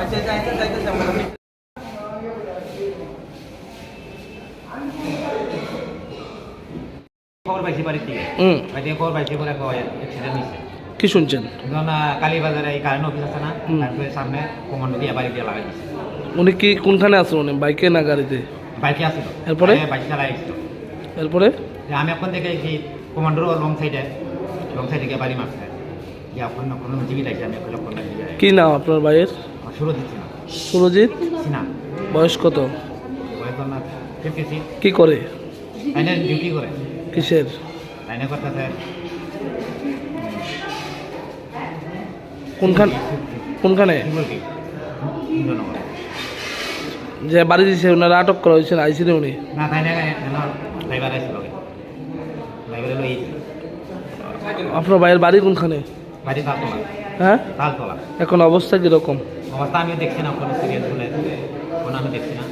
আচ্ছা যাইতে যাইতে যাব কি শুনছেন? উনি কি কোনখানে আসলো উনি? বাইকে না গাড়িতে? বাইকে আসলো এরপরে? এরপরে? আমি এখন দেখে কমান্ডোর লং সাইডে লং সাইডে গিয়ে বাড়ি মারছে। কি নাম আপনার ভাইয়ের? সুরজিৎ বয়স কত? কি করে? কিসের? কোনখান কোনখানে? যে বাড়ি দিয়েছে ওনারা আটক করা হয়েছে আইসিলে উনি? না তাই না ড্রাইভার আসছিল ড্রাইভারে লই আপনার ভাইয়ের বাড়ি কোনখানে? হ্যাঁ? এখন অবস্থা যেরকম অবস্থা আমি দেখছি না কোনো সিরিয়াল বলে কোনো আমি দেখছি না।